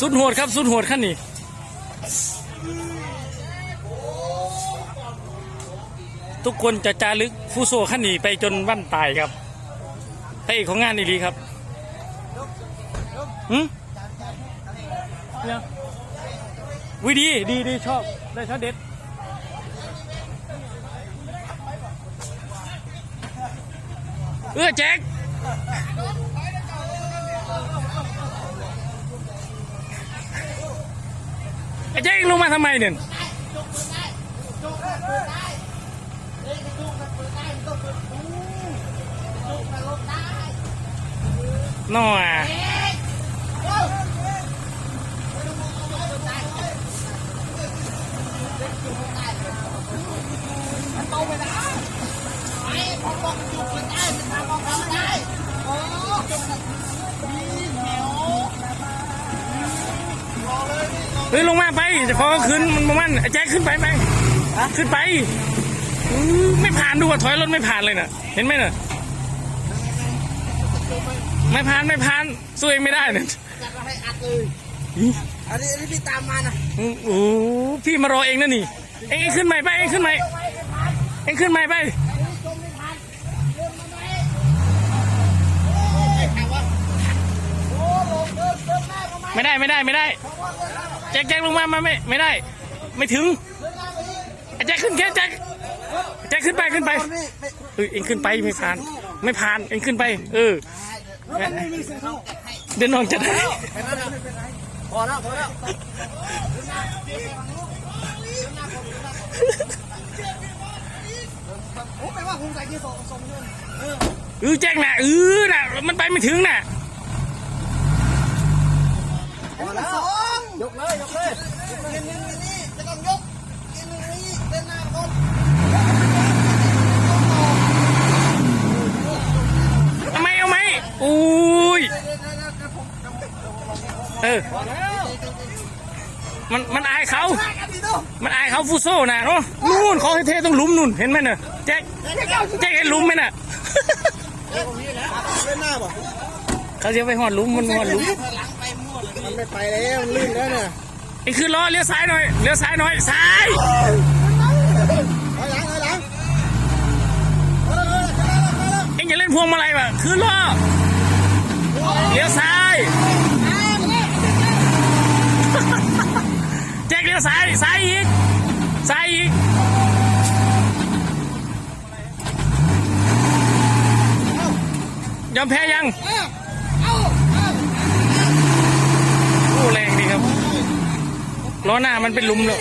สุดโหดครับสุดโหดขั้นนี้ทุกคนจะจารึกฟูโซขั้นนี้ไปจนวันตายครับพระเอกของงานอีหลีครับหืมเนี่ยวิดีดีดีชอบได้ชอบเด็ดเออแจ็ค ไอ้แจ็คลงมาทำไมเนี่ยน่อ เฮ้ยลงมาไปจะขอขึ้นมันมันไอ้แจ็คขึ้นไปไหมขึ้นไปอื้อไม่ผ่านดูว่าถอยรถไม่ผ่านเลยน่ะ เห็นไหมน่ะไม่ผ่านไม่ผ่านสู้เองไม่ได้เนี่ยจัดมาให้อัดเลยอันนี้อันนี้พี่ตามมานะโอ้โหพี่มารอเองนะนี่เองเองขึ้นใหม่ไปเองขึ้นใหม่เองขึ้นใหม่ไปไม่ได้ไม่ได้ไม่ได้ แจ็คแจ็คลงมามาไม่ไม่ได้ ไม่ถึงแจ็คขึ้นแค่แจ็คแจ็คขึ้นไปขึ้นไปเออเองขึ้นไปไม่ผ่าน ไม่ผ่านเองขึ้นไป เออเดี๋ยวน้องจะได้พอแล้วพอแล้วผมไม่ว่าผมใส่ที่สองสองเดือนเออแจ็คน่ะเออน่ะมันไปไม่ถึงน่ะพอแล้ว ยกเลยยกเลยยกเลยเงินเงินนี่จะต้องยกเงินนี้เดินหน้าก่อนทำไมเอาไหมอุ้ยเออมันมันอายเขา มันอายเขาฟูโซ่น่ะเนาะนู่นเขาให้เทต้องหลุมนู่นเห็นไหมเน่ะแจ็คแจ็คเห็นหลุมไหมน่ะเดินหน้าบ่เขาจะไปหอดหลุมมันหอดหลุม มันไม่ไปแล้วมันลื่นแล้วเนี่ยไอ้คือล้อเลี้ยวซ้ายหน่อยเลี้ยวซ้ายหน่อยซ้ายถอยหลังถอยหลังเอ็งจะเล่นพวงมาลัยวะคือล้อเลี้ยวซ้ายแจ็คเลี้ยวซ้ายซ้ายอีกซ้ายอีกยอมแพ้ยังโอ้แรงดีครับ ล้อหน้ามันเป็นหลุมเลย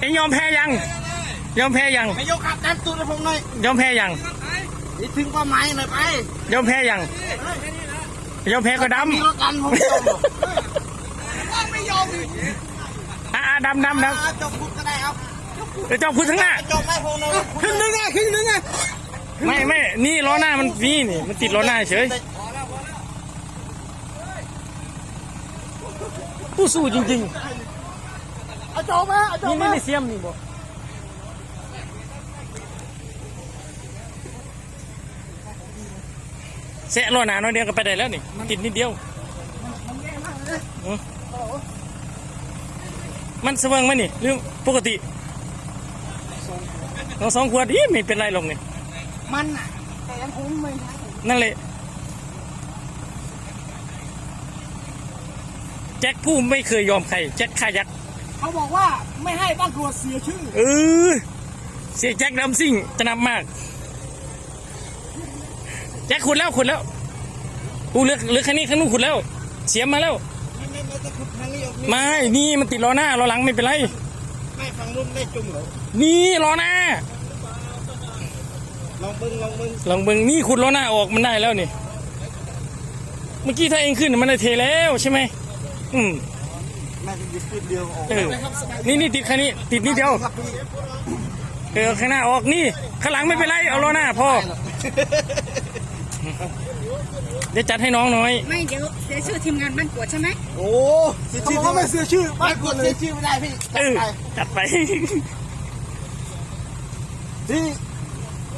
เอ็งยอมแพ้ยัง ยอมแพ้ยังไม่ยกขับดันตูดให้ผมหน่อยยอมแพ้ยัง นี่ถึงความหมายหน่อยไปยอมแพ้ยัง ยอมแพ้ก็ดมีรถกันผมไม่ยอมหรอกไม่ยอมำอ่าดำดำดจบคุกก็ได้เอาำเดี๋ยวเจ้าพูดทั้างหน้า จบไม่พงเลยครึ่งนึงอะครึ่งนึงอะไม่ไม่นี่ล้อหน้ามันนี่นี่มันติดล้อหน้าเฉยผู้สู้จริง เอาจบมาเอาจๆบนี่มานี่นี่เสียมนี่บอกเสะล้อหน้าน้อยเดียวก็ไปได้แล้วนี่ ติดนิดเดียวอืมมันสว่างไหมนี่หรือปกติเราสองขวดอีไม่เป็นไรหรอกนี่มันอะแต่ยังคงไม่ใช่นั่นแหละแจ็คผู้ไม่เคยยอมใครแจ็คขายัก เขาบอกว่าไม่ให้บ้านครัวเสียชื่อ เออ เสียแจ็คดำซิ่งจะนำมาก แจ็คขุดแล้วขุดแล้วกูเลือกเลือกคันนี้คันนู้นขุดแล้ว เสียมมาแล้ว ไม่ไม่ไม่จะขุดทางนี้ออกนี่ไม่นี่มันติดล้อหน้าล้อหลังไม่เป็นไร ไม่ฝั่งนู้นได้จุ่มเหรอ นี่ล้อหน้า ลองบึงลองบึงลองเบิ่งนี่ขุดล้อหน้าออกมันได้แล้วนี่ เมื่อกี้ถ้าเองขึ้นมันได้เทแล้วใช่ไหมอืม น่าจะหยิบปืนเดียวออกเออนี่นี่ติดแค่นี้ ติดนิดเดียวครับพี่เออข้างหน้าออกนี่ข้างหลังไม่เป็นไรเอาล้อหน้าพอเดี๋ยวจัดให้น้องหน่อย ไม่เดี๋ยวเสียชื่อทีมงานบ้านกวดใช่ไหมโอ้เสียชื่อเขาไม่เสียชื่อบ้านกดเสียชื่อไม่ได้พี่เออจัดไปพี่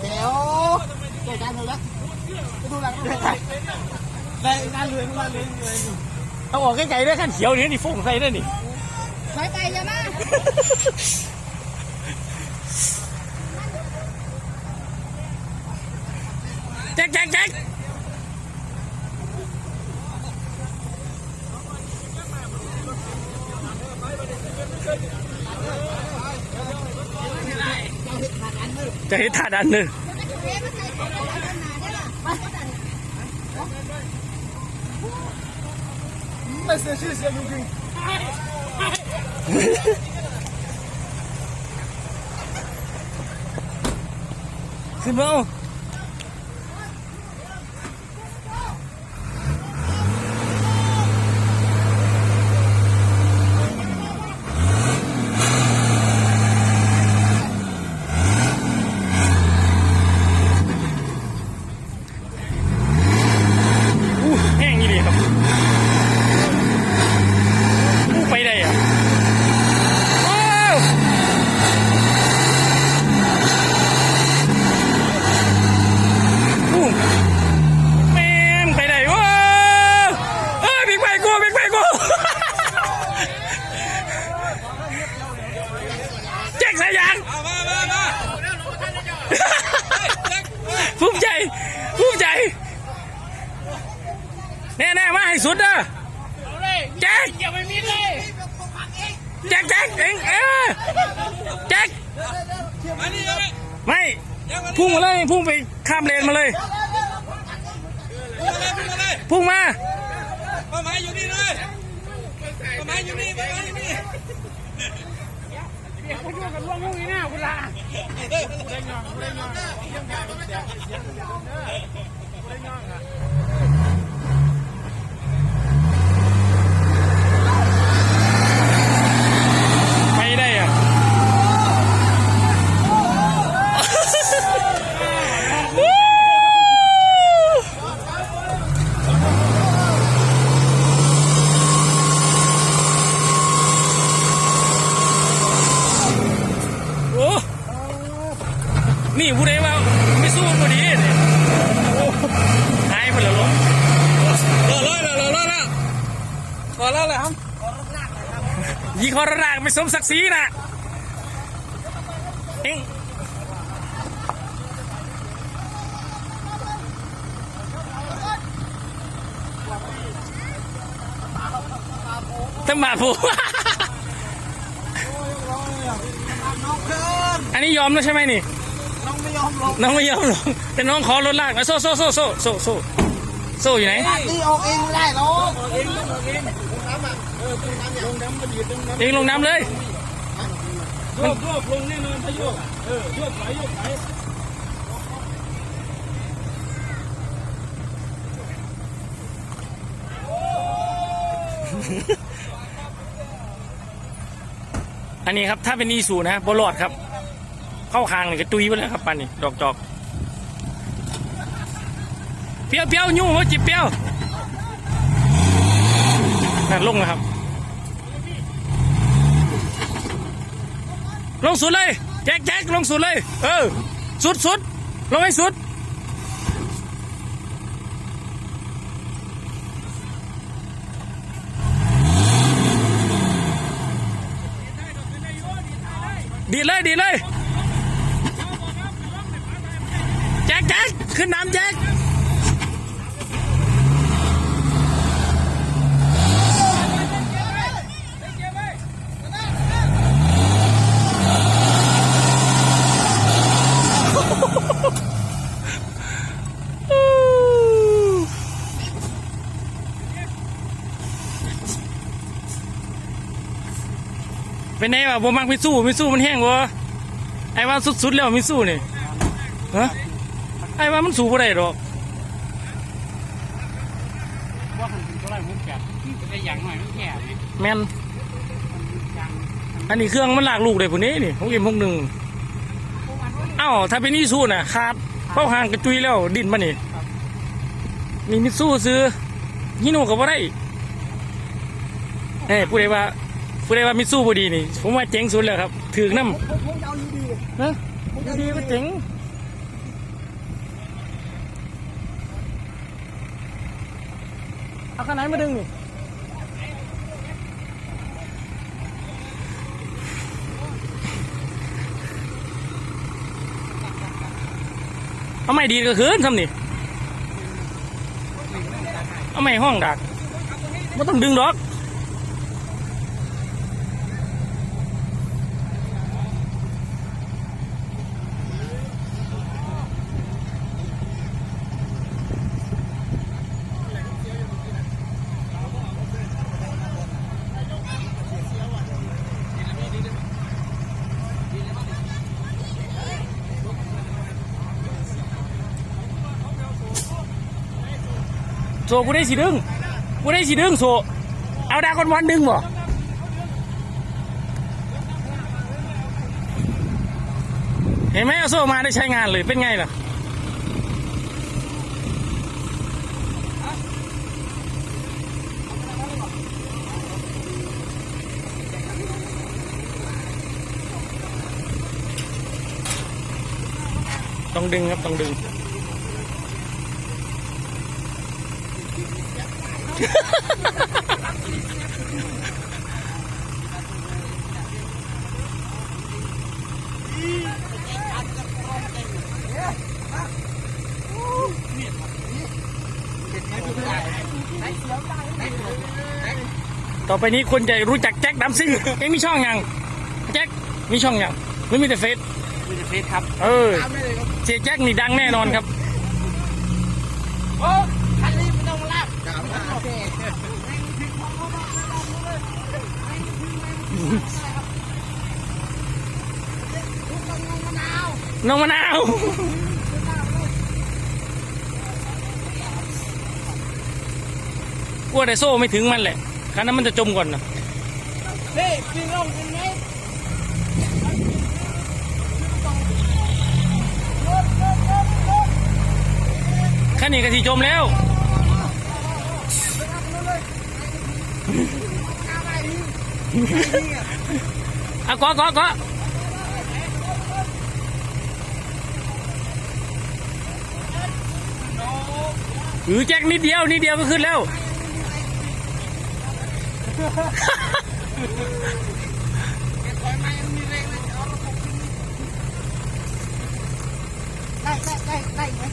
เดี๋ยวเจอกันเลยละไปดูหลังด้วยกันได้งานเรือนงานเรือนเลย เอาออกไกลๆด้วยขั้นเขียวนี่นี่ฟุ้งใส่ด้วยนี่ถอยไปอย่ามาแจ็คแจ็คแจ็คจะเห็นท่าดันหนึ่ง ไม่เสียชื่อเสียงจริง ขึ้นมาเอาอู้แห้งนี่ดีครับอู้ไปได้อะว้าว อู้แม่งไปไหนวะเอ้ยบิ๊กไบค์กูบิ๊กไบค์กูแจ็คสายยางภูมิใจภูมิใจแน่ๆมาให้สุดนะแจ็คอย่าไปมิดเลยแจ็คแจ็คเอ็งเออแจ็ค ไม่ พุ่งมาเลยพุ่งไปข้ามเลนมาเลย พุ่งมาป้าไม้อยู่นี่เลยป้าไม้อยู่นี่ป้าไม้อยู่นี่ไม่ได้อะ โอ้ นี่ผู้ใดว่าไม่สู้ตัวนี้เนี่ยโอ้หายไปแล้วเหรอ รอรอรอรอรอ รอรอเลยครับยีคอรากไม่สมศักดิ์ศรีนะเอ็งตำบาผูน้องเพิ่มอันนี้ยอมแล้วใช่ไหมนี่ น้องไม่ยอมลง น้องไม่ยอมหรอกแต่น้องขอรถลากอะโซ่โซ่โซ่โซ่โซ่โซ่โซ่อยู่ไหนนี่ออกเองไม่ได้หรอกเอง ลงน้ำเลยโยกโยกลงแน่นอนถ้าโยกเออโยกไหลโยกไหลอันนี้ครับถ้าเป็นอีสูนะบอลอดครับ เข้าคางนี่ก็ตุยไปแล้วครับปันนี่ดอกจอกเปรี้ยวเปี้ยวยุ่งหัวจิบเปี้ยวนั่นลงแล้วครับ ลงสุดเลย แจ็คแจ็คลงสุดเลย เออ สุดสุดลงให้สุด ดีเลย ดีเลย แจ็คแจ็คขึ้นน้ำแจ็ค เป็นไงวะบ่มักมิสู้มิสู้มันแห้งวะไอ้ว่าสุดๆแล้วมิสู้นี่ฮะไอ้ว่ามันสู้บ่ได้หรอกว่ามันเป็นเท่าไรมุ้งแกะแต่อย่างหน่อยมันแก่เนี่ยแม่นอันนี้เครื่องมันลากลูกได้พุ่นนี้นี่ของเอ็มพวกหนึ่งเอ้าถ้าเป็นนี่สู้น่ะขาดเข้าห่างกระจุยแล้วดิ้นมานี่นี่มิสู้ซื้อฮิโน่ก็บ่ได้เอ้ยผู้ใดว่า ผู้ใดว่ามิสู้บุดีนี่ ผมว่าเจ๋งสุดแล้วครับถือน้ำนะยูดีก็เจ๋งเอาขนาดไหนมาดึงนี่เอาไม่ดีก็คืนทำนี่เอาไม่ห้องดักไม่ต้องดึงดอก โซกูได้สีดึงกูได้สีดึงโซเอาดากอนวันดึงบ่เห็นไหมเอาโซ่มาได้ใช้งานเลยเป็นไงล่ะต้องดึงครับต้องดึง ต่อไปนี้คนจะรู้จักแจ็คดัมซิ่งเอ็งมีช่องยังแจ็คมีช่องยังหรือมีแต่เฟซมีแต่เฟซครับ เออตามได้เลยครับเสียแจ็คนี่ดังแน่นอนครับ โอ้คันนี้ไม่ต้องลากกลับมาโอเค น้องมะนาว กลัวแต่โซ่ไม่ถึงมันแหละคันนั้นมันจะจมก่อนนะเฮ้ยกินลงกินไหมคันนี้ก็สิจมแล้ว อาเกาะเกาะเกาะหือแจ็คนิดเดียวนิดเดียวก็ขึ้นแล้วได้ได้ได้ได้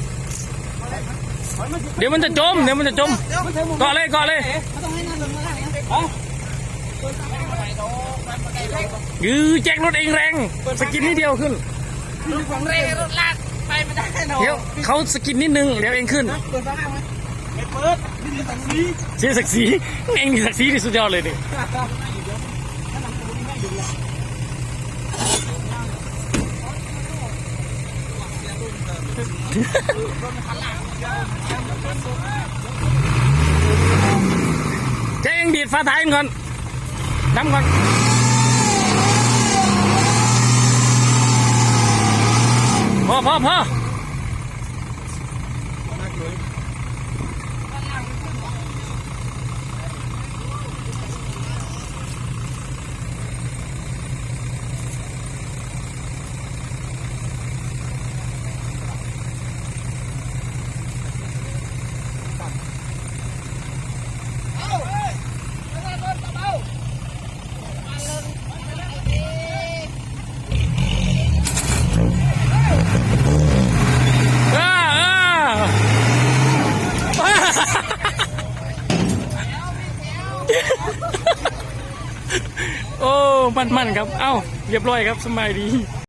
เดี๋ยวมันจะจม เดี๋ยวมันจะจมเกาะเลยเกาะเลย ไม่ต้อแจ็ครถเองแรง สกินนิดเดียวขึ้นของเร่รถลากไปไม่ได้หนอเดี๋ยวเขาสกินนิดนึงเดี๋ยวเองขึ้นเปิดฟ้าไหมไม่เปิดนี่สักสีเสียศักสีเองนี่ศักดิ์ศรีที่สุดยอดเลยดิเจ๊เองดีดฟ้าท้ายก่อน น้ำก่อนพอพอพอเออเออโอ้ มัน มันๆครับ เอ้าเรียบร้อยครับสบายดี